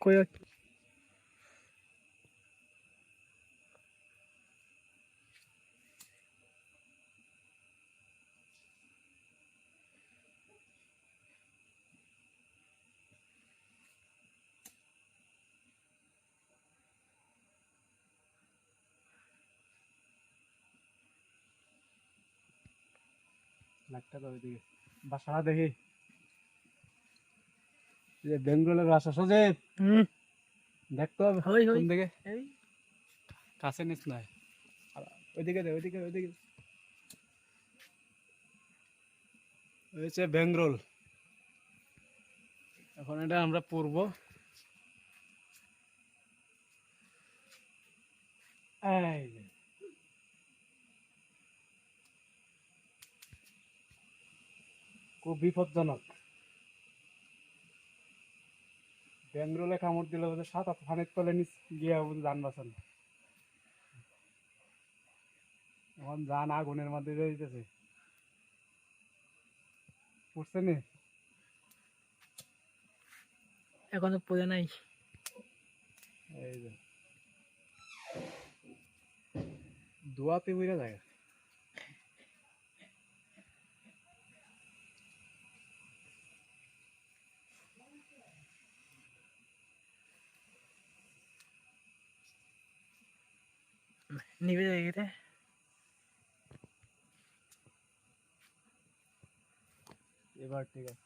কই নাকটা তো ওইদিকে বাসাটা দেখি এই যে বেঙ্গলের সজীব দেখতে হবে। কোন দিকে। এই। কাছে নিস না ওইদিকে দে ওইদিকে ওইদিকে। ওই হচ্ছে বেঙ্গরোল এখন এটা আমরা পূর্ব এই খুব বিপজ্জনক। বেঙ্গরোলে কামড় দিলে বোধহয় সাত আট ফানের তলে নিচ গিয়া বোধহয় যান বাঁচান। এখন যান আগুনের মধ্যে যাইতেছে পড়ছে নি? এখনও পড়ে নাই। এই যে। ধোয়াতে উড়ে যায়। নিভে যায় গেছে এবার ঠিক আছে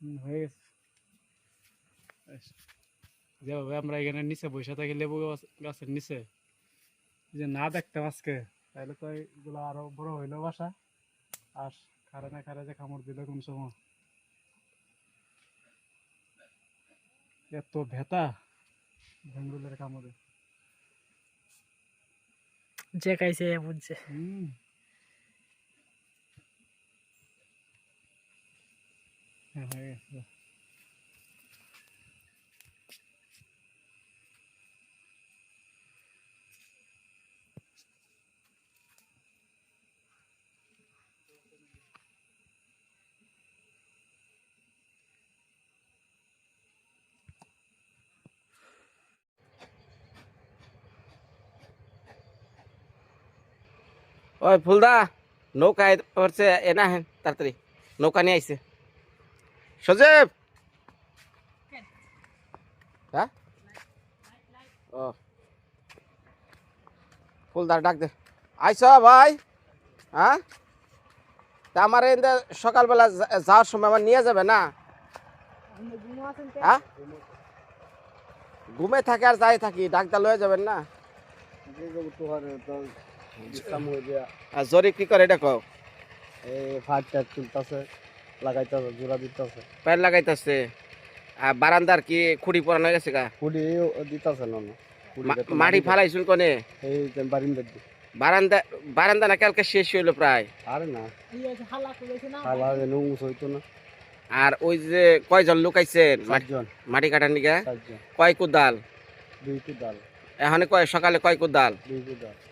হুম, হয়ে গেছে ব্যাস। যেভাবে আমরা এখানে নিচে বসে থাকি লেবু গাছ- গাছের নিচে যে না দেখতাম আজকে তাহলে তো এগুলো আরও বড় হইল বাসা। আর খারে না খারে যে কামড় দিল কোন সময়। এত ভেতা ভেঙ্গুলের কামড়ে। যে খাইছে বুঝছে। হুম। হ্যাঁ, হয়ে গেছে। ওই ফুলদা, নৌকা পড়ছে, এ না হেন, তাড়াতাড়ি। নৌকা নিয়ে আইছে। সজীব! হ্যাঁ? ও। ফুলদার ডাক দে। আইস ভাই। হ্যাঁ? তা আমার সকালবেলা যাওয়ার সময় আমার নিয়ে যাবে না? হ্যাঁ? ঘুমে থাকে আর যাই থাকি ডাক্তার লয়ে যাবেন না? আর জরিপ কি করে এটা কও? প্যান লাগাইতেছে আর বারান্দার কি খুঁড়ি পরানো গেছে গা? মা- মাটি ফালাইছুন কোনে? বারান্দা বারান্দা না কালকে শেষ হইল প্রায়? আর ওই যে কয়জন লুকাইছেন মাটি- মাটি কাটার নিগা? কয় কুদাল। এখন কয় সকালে কয় কুদাল? দুই কুদালে।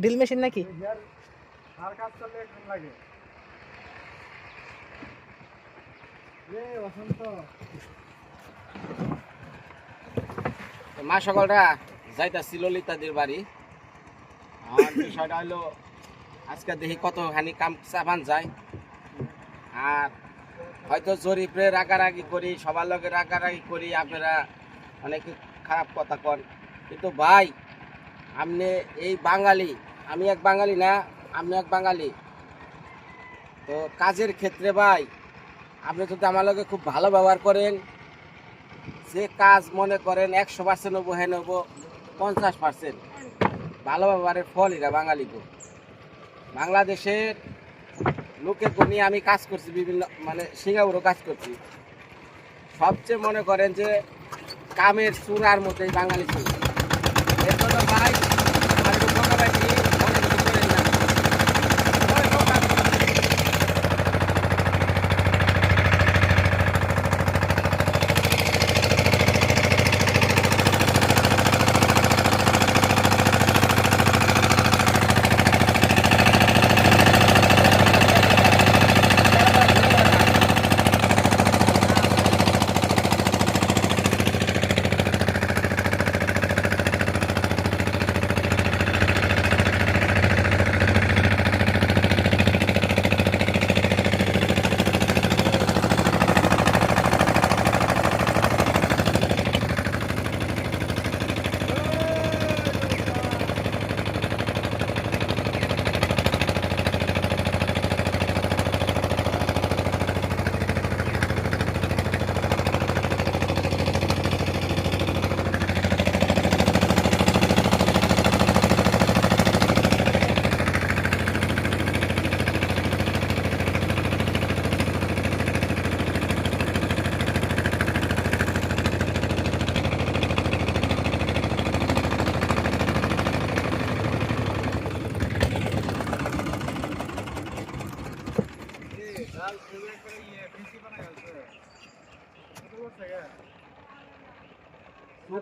ড্রিল মেশিন নাকি? মা সকলরা যাইতাছি ললিতাদের বাড়ি। আমার বিষয়টা হলো আজকে দেখি কতখানি কাম চাপান যায়। আর হয়তো জরিপে রাগারাগি করি সবার লগে রাগারাগি করি আপনারা অনেক খারাপ কথা কন। কিন্তু ভাই, আপনি এই বাঙালি, আমি এক বাঙালি না, আপনি এক বাঙালি। তো কাজের ক্ষেত্রে ভাই, আপনি যদি আমার লগে খুব ভালো ব্যবহার করেন, যে কাজ মনে করেন একশো পার্সেন্ট নেব হ্যাঁ নেব, পঞ্চাশ পার্সেন্ট ভালো ব্যবহারের ফল এটা বাঙালিকে বাংলাদেশের লোকের নিয়ে আমি কাজ করছি, বিভিন্ন মানে সিঙ্গাপুরও কাজ করছি। সবচেয়ে মনে করেন যে কামের চূড়ার মধ্যেই বাঙালি ছিল এর জন্য ভাই আমার একটু বোকাবাজি মনে কিছু করেন না ওই বোকা।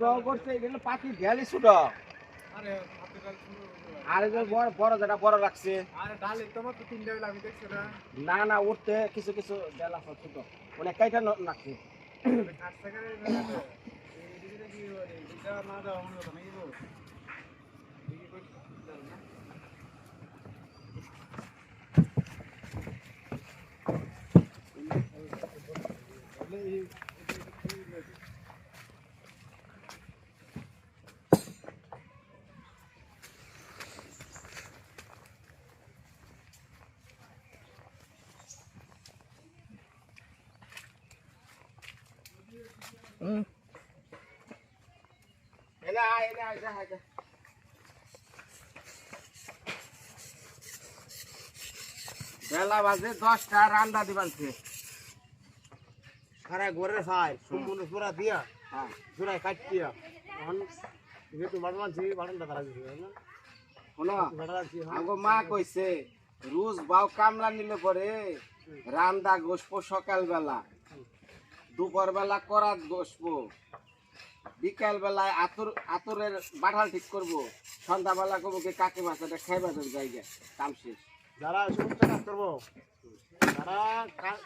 ছোট করছে এগুলো পাখি ঢেলি ছোট। আরে বড় বড় যেটা বড় রাখছে আরে ডাল তোমার তো তিনটা বেলা আমি দেখছি না না না উঠতে কিছু কিছু বেলা ছোট। অনেক কাইটা রাখছে কাজ থেকে এই দিকে কি এটা না দাও মনে হতো নাকি গো দিকে কই ডাল না হুম এনে আয় এনে আয় যা যা বেলা বাজে দশটা রান্না দিবানছে সারা ঘরের খাই সম্পূর্ণ সুরা দিয়া হ্যাঁ। সুরায় কাটিয়া। এখন যেহেতু হ্যাঁ। মা কইছে রোজ বাউ কামলা নিলে পরে রান্দা গোসবো সকালবেলা। দুপুর বেলা করাত গোসবো বিকাল বেলায় আতর আতরের বাঠাল ঠিক করব। সন্ধ্যাবেলা করব কি কাকে মাছটা খাইবা দেব জায়গা কাম শেষ। যারা সমস্ত কাজ করব যারা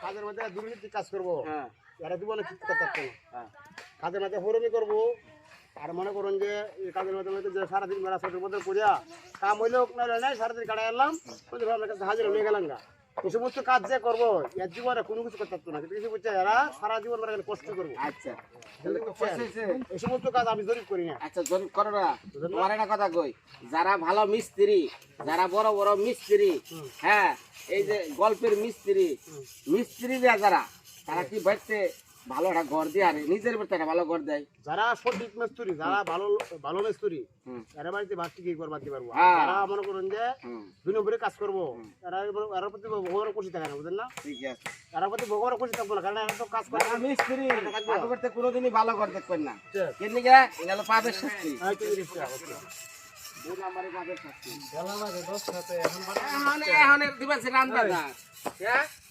কাজের মধ্যে দুর্নীতি কাজ করব। হ্যাঁ। যারা জীবনে ঠিক করতে পারতো হ্যাঁ। কাজের মধ্যে হরমি করব আর মনে করুন যে এই কাজের মধ্যে মধ্যে যে সারাদিন বেলা ছটার মধ্যে করিয়া কাম হইলেও নাই সারাদিন কাটাই এলাম। কাছে হাজির হয়ে গেলাম গা। এই সমস্ত কাজ যে করব এর জীবনে কোনো কিছু করতে পারতো না। কিন্তু কিছু যারা সারা জীবন মানে কষ্ট করব। আচ্ছা। এই সমস্ত কাজ আমি জরিপ করি না। আচ্ছা জরিপ করো না। তোমার একটা কথা কই। যারা ভালো মিস্ত্রি যারা বড় বড় মিস্ত্রি হ্যাঁ এই যে গল্পের মিস্ত্রি মিস্ত্রি যারা তারা কি বাড়িতে ভালো একটা ঘর দিয়ে আরে নিজের বাড়িতে একটা ভালো ঘর দেয়। যারা সঠিক মেস্তুরি যারা ভালো ভালো মেস্তুরি। এরা বাড়িতে ভাত কি করবার দিতে পারব। হ্যাঁ। যারা মনে করুন যে দুই নম্বরে কাজ করব এরা এরার প্রতি ভগবানের খুশি থাকে না বুঝলেন না? ঠিক আছে। এরার প্রতি ভগবানের খুশি থাকব না কারণ এরা তো কাজ করে মিস্ত্রি বাড়িতে কোনোদিনই ভালো ঘর দেখবেন না। কেন গা এগুলো পাবের শাস্তি। হ্যাঁ। দুই নম্বরে পাবের শাস্তি। এখন এখন দিবাছে রান্না হ্যাঁ?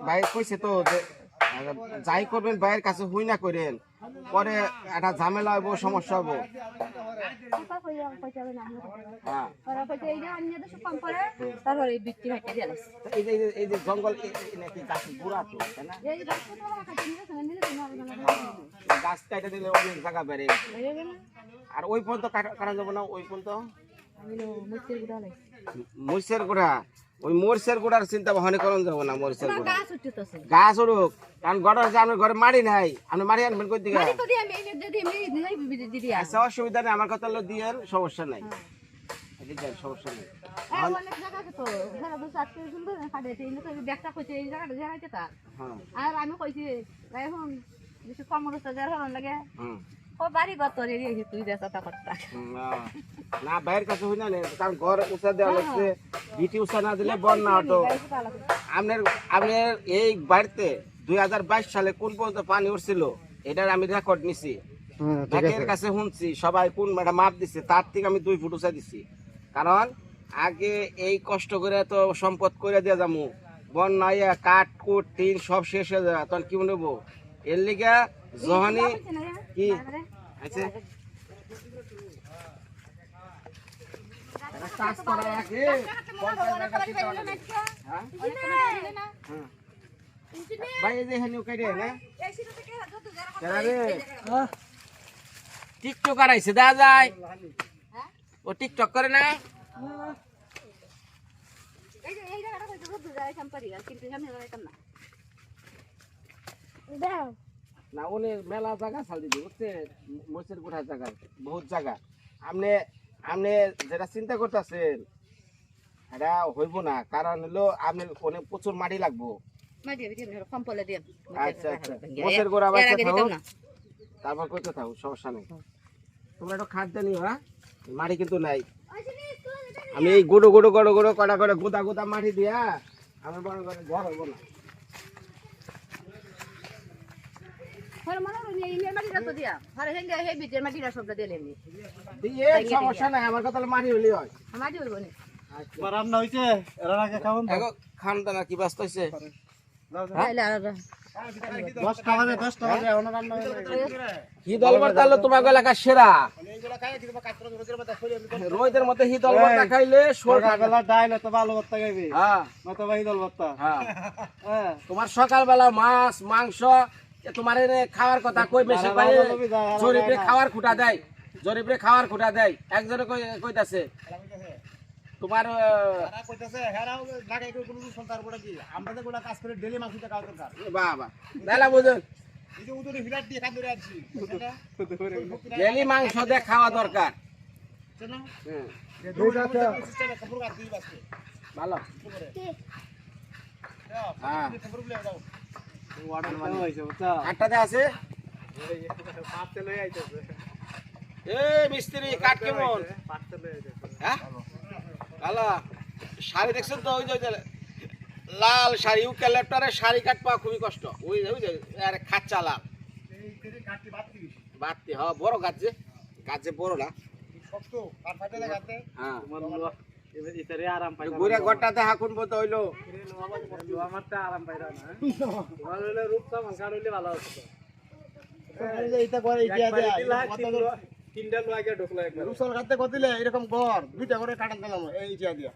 ভাই কইছে তো যাই করবেন ভাইয়ের কাছে হই না করেন পরে একটা ঝামেলা হইব সমস্যা হইব। হ্যাঁ। এই যে জঙ্গল গাছ কাটে দিলে অনেক জায়গা বেড়ে। হয়ে আর ওই পর্যন্ত কাটা যাবে না ওই পর্যন্ত? মরিচের গুড়া? ওই মরিচের গুড়ার চিন্তা ভাবনা করুন যাব না মরিচের গুড়া। গাছ উড়ুক কারণ গড় হচ্ছে আপনার ঘরে মাড়ি নাই আপনি মাড়ি আনবেন কই দিকে আমি আমি আচ্ছা অসুবিধা নেই আমার কথা হলো দিয়ে সমস্যা নাই। সমস্যা নেই। হ্যাঁ আর আমি কইছি এখন কম হল লাগে। ও বাড়ি গত রে রে তুই দেশ তা করতা। না বাইরের কাছে হই না কারণ ঘর উঁচা দেওয়া লাগছে ভিটি উঁচা না দিলে বন্যা হতো। আপনার আপনার এই বাড়িতে দুই হাজার বাইশ সালে কোন পর্যন্ত পানি উঠছিল এটার আমি রেকর্ড নিছি। ব্যাংকের কাছে শুনছি সবাই কোন একটা মাপ দিছে তার থেকে আমি দুই ফুট উঁচা দিছি। কারণ আগে এই কষ্ট করে তো সম্পদ করে দিয়ে যাব বন্যায় কাঠ কুট টিন সব শেষ হয়ে যাবে তখন কি নেব এর লিগা যখনই কি? আছে? কাজ করা হ্যাঁ? হ্যাঁ। ভাই এই যে এখানে কেটে না টিকটক আইছে দেখা যায়। ও টিকটক করে না? এই যে এই জায়গাটা কইছে রোদ যায় সম্পারি আর কিন্তু আমি যাইতাম না। না উনি মেলা জায়গা ছাল দিদি বুঝছে? মসজিদ গোঠা জায়গা বহুত জায়গা। আপনি আপনি যেটা চিন্তা করতেছেন এটা হইব না কারণ হলো আপনি অনেক প্রচুর মাটি লাগবো। আচ্ছা আচ্ছা। মোষের গোড়া বাচ্চা থাকুক। তারপর করতে থাকুক সমস্যা নেই। তোমরা একটু খাদ্য নিও হ্যাঁ? মাটি কিন্তু নাই। আমি এই গুঁড়ো গুঁড়ো গুঁড়ো গুঁড়ো কটা করে গোদা গোদা মাটি দিয়া আমার বড় করে ঘর হব না। সেরা। রোদের মধ্যে খাইলে সকালবেলা ডাইল ভর্তা খাইবি। হ্যাঁ। ভাই দল ভর্তা হ্যাঁ। হ্যাঁ। তোমার সকালবেলা মাছ মাংস তোমার খাওয়ার কথা কই বেশি পাই জরিপে খাওয়ার খুঁটা দেয় জরিপে খাওয়ার খুঁটা দেয়। একজনে কই কইতাছে তোমার ডেলি মাংস দিয়ে খাওয়া দরকার। বাসে ভালো। হ্যাঁ। আটটাতে আছে এ মিস্ত্রি কাঠ কেমন হ্যাঁ ভালো শাড়ি দেখছেন তো ওই যে লাল শাড়ি ইউকে ল্যাপটরে শাড়ি কাট পাওয়া খুবই কষ্ট ওই যে ওই যে আরে খাচ্চা লাল বাড়তি হ্যাঁ বড় গাছ যে গাছ যে বড় না হ্যাঁ ইতারে আরাম পাই ঘুরে ঘরটাতে হাকুন পর্যন্ত হইল? আমারটা আরাম পাই না তোমার হইলে রূপটা মাংস হইলে ভালো হতো। এই যে এটা করে তিনটা লোয়াকে ঢুকলো একবার। রুসল খাতে কত এরকম ঘর দুইটা করে কাটান দিলাম এই ইটিয়া দিয়া।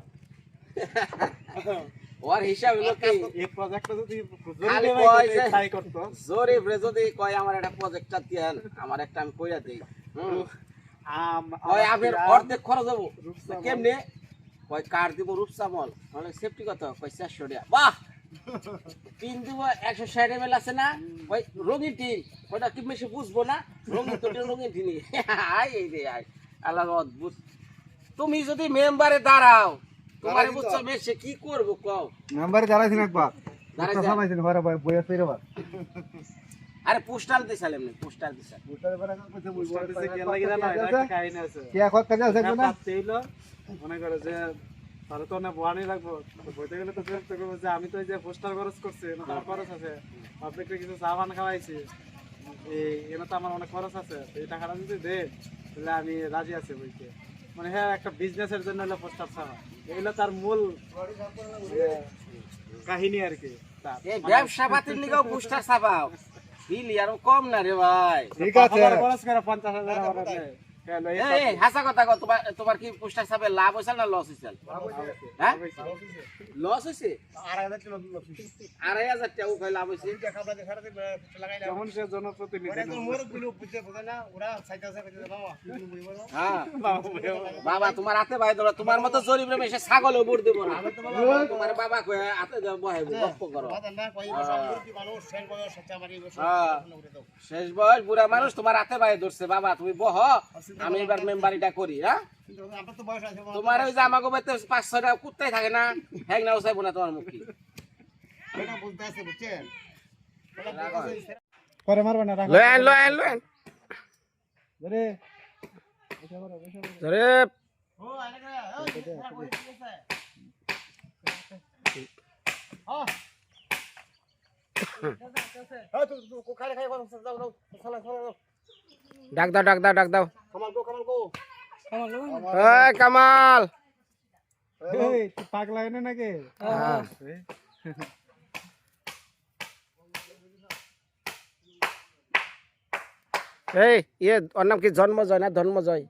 ওর হিসাব হলো কি? এই প্রজেক্টটা যদি খালি কয় ট্রাই করতো। জরিফ যদি কয় আমার একটা প্রজেক্টটা দিয়েন আমার একটা আমি কইরা দেই। আম অর্ধেক খরচ হব। কেমনে? কয় কার দিব সেফটি কত? কয় চারশো টাকা। বাহ! টিন দিব একশো ষাট এম আছে না? ওই রঙিন টিন। ওটা কি বেশি বুঝব না? রঙিন তো রঙিন টিনই। আয় এই রে আয়। আল্লাহ অদ্ভুত। তুমি যদি মেম্বারে দাঁড়াও তোমার বুঝছ মেসে কি করব কও? মেম্বারে দাঁড়াইছেন একবার। দাঁড়াই যা। বই আছে আরে পোস্টাল দিছাল এমনি পোস্টাল দিছাল কে এখন কাজে আছে না মনে করে যে তাহলে তো অনেক বহানি লাগবো। বইতে গেলে তো চেষ্টা করব যে আমি তো এই যে পোস্টার খরচ করছি খরচ আছে। পাবলিককে কিছু চা পান খাওয়াইছি। এই এনে তো আমার অনেক খরচ আছে এই টাকাটা যদি দে তাহলে আমি রাজি আছি বইতে। মানে হ্যাঁ একটা বিজনেসের জন্য হলো পোস্টার ছাড়া এগুলো তার মূল কাহিনী আর কি ব্যবসা পাতির নিকেও পোস্টার ছাপাও বিল আরও কম না রে ভাই। ঠিক আছে। খরচ করে পঞ্চাশ হাজার হাসা কথা তোমার তোমার কি পোস্টার লাভ হয়েছে না লস হয়েছে? হ্যাঁ? লস হয়েছে আড়াই হাজার টাকা লাভ হয়েছে। সে জনপ্রতিনিধি বাবা। তুমি হ্যাঁ। বাবা তোমার হাতে ভাই ধরো তোমার মতো জরিব রে এসে ছাগল উপর দেবো না। তোমার বাবা কয়ে হাতে বহে গপ্প করো। হ্যাঁ। শেষ বয়স বুড়া মানুষ তোমার হাতে ভাই ধরছে। বাবা তুমি বহ। আমি এবার মেম্বারিটা করি হ্যাঁ তোমার ওই যে আমাকে বাড়িতে পাঁচ ছয়টা কুত্তাই থাকে না হ্যাং না উসাইবো না তোমার মুখি এটা বলতে আছে বুঝছেন পরে মারবে না রাখো লয়েন লয়েন লয়েন ধরে ধরে ও আরে ও হ্যাঁ হ্যাঁ খাই খাই যাও যাও চলা চলা ডাক দাও ডাক দাও ডাক দাও। কামাল গো কামাল গো। এই কামাল। এই পাগলা এনে নাকি? হ্যাঁ। এই ইয়ে ওর নাম কি? জন্মজয় না ধর্মজয়?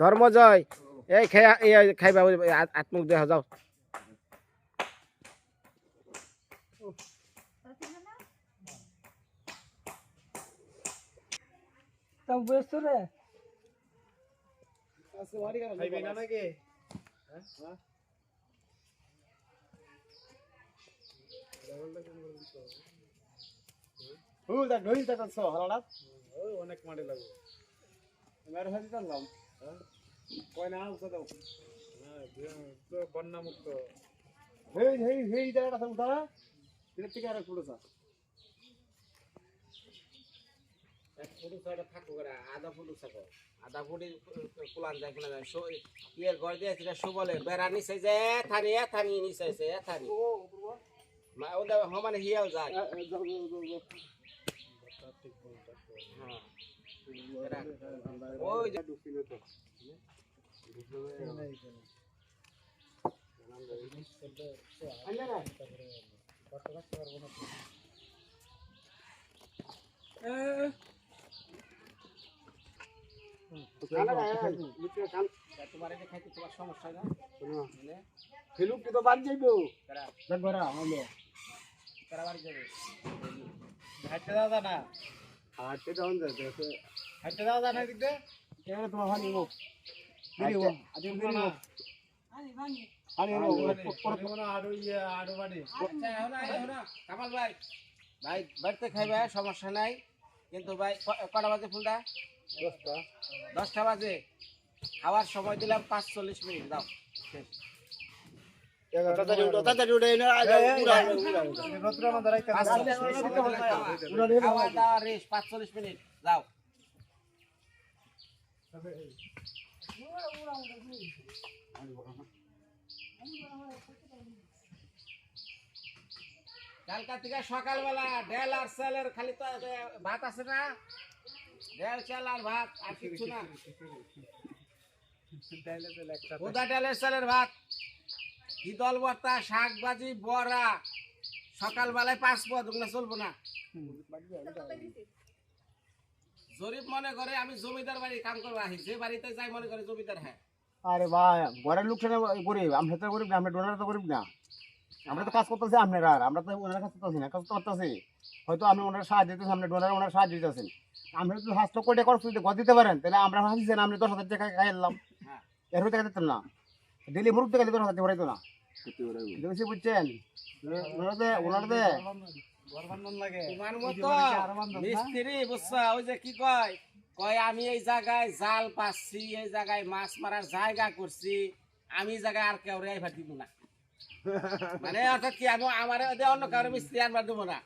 ধর্মজয়। এই খেয়া এই খাইবা মুখ দেখা যাও। তা বুঝছ রে খাইবে না নাকি ও দা গই তা কত হালালা ওই অনেক মাটি লাগবে মেরে হাতে টানলাম কয় না উঠে দাও হ্যাঁ তো বন্যা মুক্ত হেই হেই হেই জায়গাটা সব উঠা এটা থেকে আর পুরো সা এক ফুটু আধা ফুটু থাকো আধা ফুটি কুলান যায় কিনা যায় সো- ইয়ে ঘর দিয়ে সেটা সুবলে বেড়া নিচে যে থানি এ থানি নিচে এ থানি। মা ওদের সমানে হিয়াও যায়। হ্যাঁ। ওই যে তোমার ভাই। ভাই বাড়িতে খাইবে সমস্যা নাই। কিন্তু ভাই কটা বাজে ফুলটা দশটা। বাজে। খাওয়ার সময় দিলাম পাঁচ চল্লিশ মিনিট। দাও মিনিট যাও কালকা থেকে সকালবেলা ডেল আর চালের খালি তো ভাত আছে না? মনে করে আমি জমিদার বাড়ি কাম করব যে বাড়িতে যাই মনে করে জমিদার হ্যাঁ। আরে ভাই ঘরের লোক গরিব, আমরা তো গরিব না, আমরা ডোনার তো গরিব না। আমরা তো কাজ করতেছি আপনারা আমরা তো ওনার কাজ করতেছি না, কাজ করতেছি। হয়তো আপনি ওনার সাহায্য দিতেছেন আপনি ডোনার ওনার সাহায্য দিতেছেন। আমরা যদি হাস্ত কোটি খরচ যদি ঘর দিতে পারেন? তাহলে আমরা হাসিছেন আপনি দশ হাজার টাকা খাই এলাম। হ্যাঁ। এর হতে দিতেন না। ডেলি মুরুখ থেকে দশ হাজার টাকা না। বেশি বুঝছেন? কয়? আমি এই জায়গায় জাল পাচ্ছি এই জায়গায় মাছ মারার জায়গা করছি। আমি জায়গায় আর কেউ রেই দিব না। মানে অর্থাৎ কি আমি আমার অন্য কারও মিস্ত্রি আনবার দেবো না।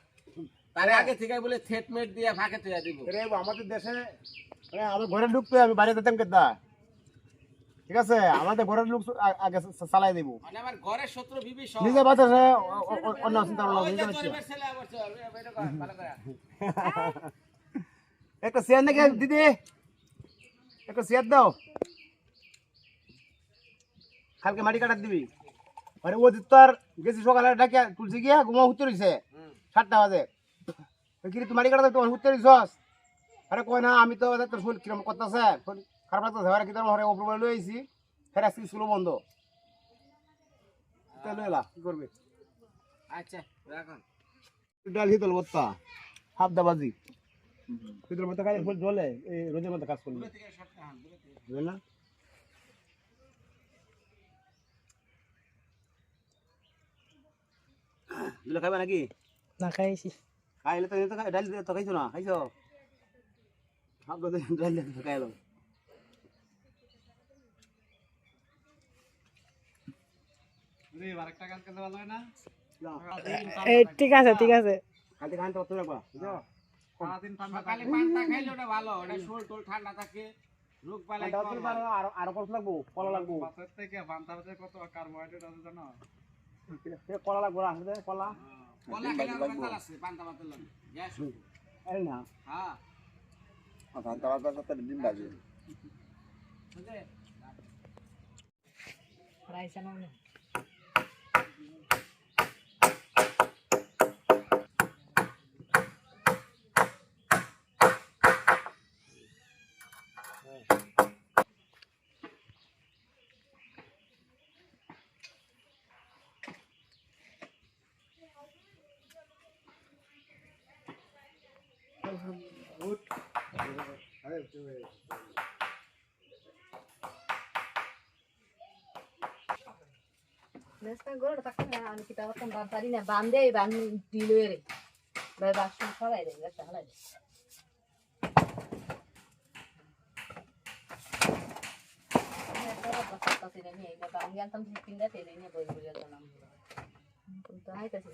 তার আগে থেকে বলে থেটমেট দিয়ে ফাঁকে তুলে দিব। রে আমাদের দেশে মানে আমার ঘরের লোক আমি বাইরে যেতাম কেদা ঠিক আছে? আমাদের ঘরের লোক আগে চালাই দিব। মানে আমার ঘরের শত্রু বিবি সহ নিজে বাঁচাছে অন্য চিন্তা নিজে। একটা নাকি দিদি? একটা দাও। কালকে মাটি কাটার দিবি। আরে ও তো আর গেছি সকালে ডাকে তুলসি গিয়া ঘুমা উত্তর হুম। সাতটা বাজে। কিরে তোমার কাটা তোমার উত্তর দিছস আরে কয় না আমি তো তোর ফুল কিরম করতেছে? খারাপ লাগতেছে আরে কি তোর ঘরে অপ্রবল লই আইছি? ফের আজকে স্কুল বন্ধ। তাই লই এলা কি করবে? আচ্ছা রাখুন ডাল হিতল বত্তা হাফ দাবাজি হিতল বত্তা খাই ফুল জলে এই রোজের মধ্যে কাজ করলি বুঝলেন না? দিলে খাইবা নাকি? না খাইছি। খাইলে তো ডাল তো খাইছো না খাইছো? হাফ ডাল দিয়ে খাইলো ঠিক আছে ঠিক আছে কালকে খান তো রাখবা বুঝছ ঠান্ডা সকালে পান্তা খাইলে ওটা ভালো ওটা শোল টোল ঠান্ডা থাকে রোগ বালাই আরও আরও কষ্ট লাগবো কলা লাগবো। বাসের থেকে কত কার্বোহাইড্রেট আছে জানো? কলা লাগবো না কলা। কলা আরও বেতাল আছে পান্তা ভাতের লগে। গ্যাস। উঠবে। না। হ্যাঁ। Com bantarina, bande ban dilere. Vai baixo fala aí, vai fala aí. Ang yan tam si pinda tele niya boy boy na. Punta ay kasi.